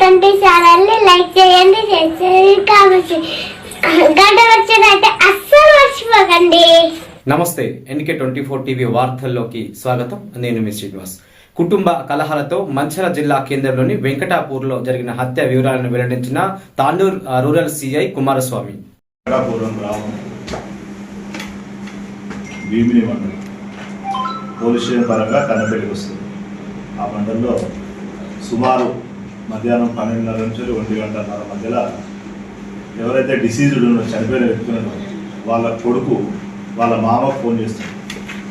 Twenty ఛానల్ని like చేయండి share చేయండి కామెంట్ చేయండి. గంట వచ్చినట్టే అస్సలు మర్చిపోకండి. నమస్తే ఎన్కే ట్వంటీ ఫోర్ టీవీ వార్తల్లోకి స్వాగతం. నేను మీ శ్రీనివాస్. కుటుంబ కలహాలతో మంచిర్యాల జిల్లా కేంద్రంలోని వెంకటాపూర్లో జరిగిన హత్య వివరాలను వెల్లడించిన తాండూర్ రూరల్ సిఐ కుమారస్వామి. భీమిని మండలం. పోలీస్ స్టేషన్ పరంగా వస్తుంది. ఆ మండలంలో సుమారు మధ్యాహ్నం పన్నెండున్నర నుంచి ఒంటి గంటన్నర మధ్యలో ఎవరైతే డిసీజ్డ్ ఉన్నో చనిపోయిన వ్యక్తులను వాళ్ళ కొడుకు వాళ్ళ మామ ఫోన్ చేస్తాడు.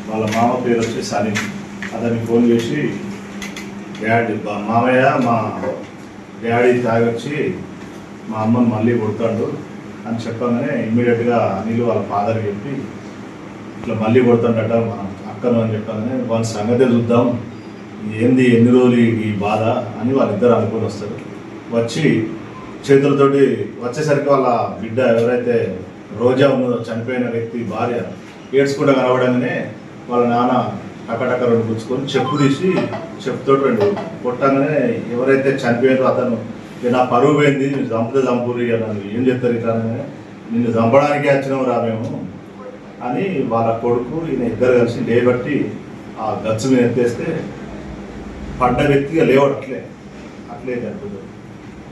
వాళ్ళ మామ పేరు వచ్చి సలీం. అతనికి ఫోన్ చేసి డాడీ మామయ్య మా డాడీ తాగొచ్చి మా అమ్మను మళ్ళీ కొడతాడు అని చెప్పగానే ఇమ్మీడియట్గా అనిల్ వాళ్ళ ఫాదర్ చెప్పి ఇట్లా మళ్ళీ కొడతాడట మా అక్కను అని చెప్పగానే వాళ్ళ సంగతి చూద్దాం ఏంది ఎన్ని రోజులు ఈ- బాధ అని వాళ్ళిద్దరు అనుకుని వస్తారు. వచ్చి చేతులతోటి వచ్చేసరికి వాళ్ళ బిడ్డ ఎవరైతే రోజా ఉన్నదో చనిపోయిన వ్యక్తి భార్య ఏడ్చుకుంటూ కనబడంగానే వాళ్ళ నాన్న టకటక రెండు పుచ్చుకొని చెప్పు తీసి చెప్పుతో రెండు కొట్టగానే ఎవరైతే చనిపోయారో అతను "ఇక నా పరువు పోయింది నేను చంపితే చంపురి అన్నాను ఏం చెప్తారు ఇట్లా నిన్ను చంపడానికి వచ్చినాం రా మేము అని వాళ్ళ కొడుకు ఈయన ఇద్దరు కలిసి లేబట్టి ఆ గచ్చు మీద ఎత్తేస్తే పడ్డ వ్యక్తిగా లేవడు అట్లే. అట్లే జరుగుతుంది.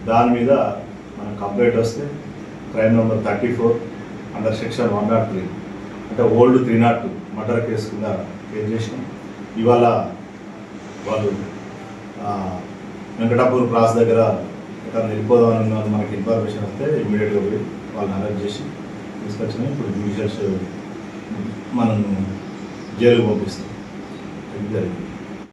దాని మీద మనం కంప్లైంట్ వస్తే crime number thirty four under section one not three. అంటే old three not two murder case కింద కేసు చేసినాం. ఇవాళ వాళ్ళు వెంకటాపూర్ క్రాస్ దగ్గర ఇక్కడ వెళ్ళిపోదామని మనకి ఇన్ఫర్మేషన్ వస్తే ఇమీడియట్గా పోయి వాళ్ళని అరెస్ట్ చేసి తీసుకొచ్చిన ఇప్పుడు జ్యుడిషియల్స్ మనం జైలుకు పంపిస్తాం. జరిగింది.